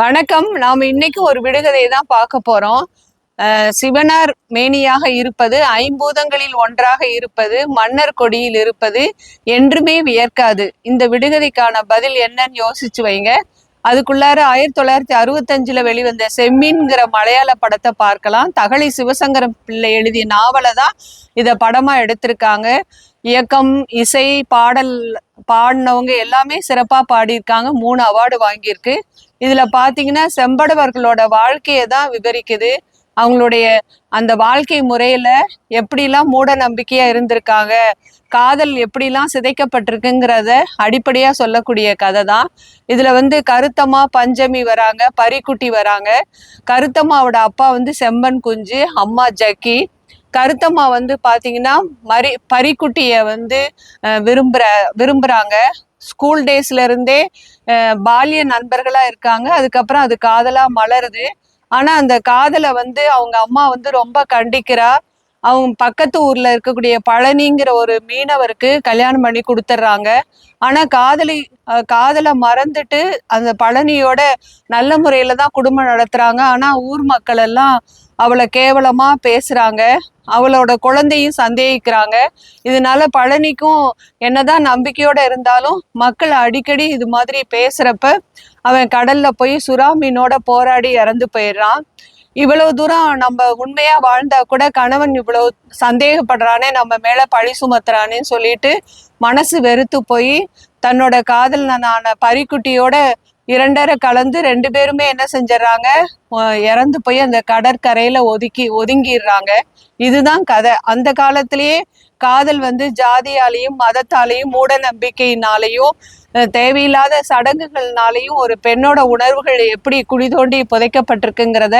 வணக்கம். நாம் இன்னைக்கு ஒரு விடுகதையை தான் பார்க்க போறோம். சிவனார் மேனியாக இருப்பது ஐம்பூதங்களில் ஒன்றாக இருப்பது மன்னர் கொடியில் இருப்பது என்றுமே வியர்க்காது. இந்த விடுகதைக்கான பதில் என்னன்னு யோசிச்சு வைங்க. அதுக்குள்ளார ஆயிரத்தி தொள்ளாயிரத்தி அறுபத்தஞ்சுல வெளிவந்த செம்மீன்கிற மலையாள படத்தை பார்க்கலாம். தகழி சிவசங்கரம் பிள்ளை எழுதிய நாவலை தான் இதை படமா எடுத்திருக்காங்க. இயக்கம் இசை பாடல் பாடினவங்க எல்லாமே சிறப்பாக பாடியிருக்காங்க. மூணு அவார்டு வாங்கியிருக்கு. இதுல பாத்தீங்கன்னா செம்படவர்களோட வாழ்க்கையை தான் விவரிக்குது. அவங்களுடைய அந்த வாழ்க்கை முறையில எப்படிலாம் மூட நம்பிக்கையா இருந்திருக்காங்க காதல் எப்படிலாம் சிதைக்கப்பட்டிருக்குங்கிறத அடிப்படையா சொல்லக்கூடிய கதை தான். இதுல வந்து கருத்தம்மா பஞ்சமி வராங்க பரிக்குட்டி வராங்க. கருத்தம்மாவோட அப்பா வந்து செம்பன் குஞ்சு அம்மா ஜக்கி. கருத்தம்மா வந்து பாத்தீங்கன்னா மரி பரிக்குட்டிய வந்து அஹ், விரும்புற விரும்புறாங்க. ஸ்கூல் டேஸ்ல இருந்தே அஹ், பால்ய நண்பர்களா இருக்காங்க. அதுக்கப்புறம் அது காதலா மலருது. ஆனா அந்த காதலை வந்து அவங்க அம்மா வந்து ரொம்ப கண்டிக்கிறா. அவங்க பக்கத்து ஊர்ல இருக்கக்கூடிய பழனிங்கிற ஒரு மீனவருக்கு கல்யாணம் பண்ணி கொடுத்துட்றாங்க ஆனா காதலி காதலை மறந்துட்டு அந்த பழனியோட நல்ல முறையில தான் குடும்பம் நடத்துறாங்க. ஆனா ஊர் மக்கள் எல்லாம் அவளை கேவலமா பேசுறாங்க. அவளோட குழந்தையும் சந்தேகிக்கிறாங்க. இதனால பழனிக்கும் என்னதான் நம்பிக்கையோட இருந்தாலும் மக்கள் அடிக்கடி இது மாதிரி பேசுறப்ப அவன் கடல்ல போய் சுறா மீனோட போராடி இறந்து போயிடுறான். இவ்வளவு தூரம் நம்ம உண்மையா வாழ்ந்தா கூட கணவன் இவ்வளவு சந்தேகப்படுறானே நம்ம மேல பழி சுமத்துறானேன்னு சொல்லிட்டு மனசு வெறுத்து போய் தன்னோட காதலனான பரிக்குட்டியோட இரண்டரை கலந்து ரெண்டு பேருமே என்ன செஞ்சிடறாங்க இறந்து போய் அந்த கடற்கரையில ஒதுக்கி ஒதுங்கிடுறாங்க இதுதான் கதை. அந்த காலத்திலேயே காதல் வந்து ஜாதியாலையும் மதத்தாலையும் மூட நம்பிக்கையினாலையும் தேவையில்லாத சடங்குகள்னாலையும் ஒரு பெண்ணோட உணர்வுகள் எப்படி குழி தோண்டி புதைக்கப்பட்டிருக்குங்கிறத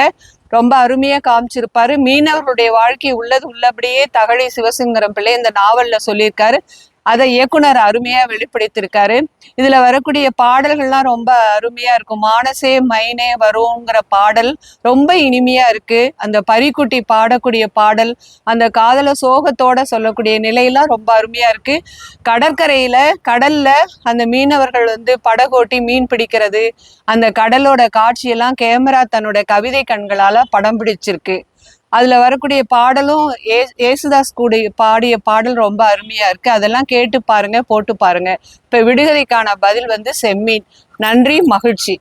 ரொம்ப அருமையா காமிச்சிருப்பாரு. மீனவர்களுடைய வாழ்க்கை உள்ளது உள்ளபடியே தகழி சிவசுங்கரம் பிள்ளை இந்த நாவல்ல சொல்லியிருக்காரு. அதை இயக்குனர் அருமையா வெளிப்படுத்தியிருக்காரு. இதுல வரக்கூடிய பாடல்கள்லாம் ரொம்ப அருமையா இருக்கும். மானசே மைனே வருங்கிற பாடல் ரொம்ப இனிமையா இருக்கு. அந்த பரிக்குட்டி பாடக்கூடிய பாடல் அந்த காதல சோகத்தோட சொல்லக்கூடிய நிலையெல்லாம் ரொம்ப அருமையா இருக்கு. கடற்கரையில கடல்ல அந்த மீனவர்கள் வந்து படகோட்டி மீன் பிடிக்கிறது. அந்த கடலோட காட்சியெல்லாம் கேமரா தன்னோட கவிதை கண்களால படம் பிடிச்சிருக்கு. அதுல வரக்கூடிய பாடலும் ஏ ஏசுதாஸ் கூட பாடிய பாடல் ரொம்ப அருமையா இருக்கு. அதெல்லாம் கேட்டு பாருங்க போட்டு பாருங்க. இப்ப விடுகதைக்கான பதில் வந்து செம்மீன். நன்றி மகிழ்ச்சி.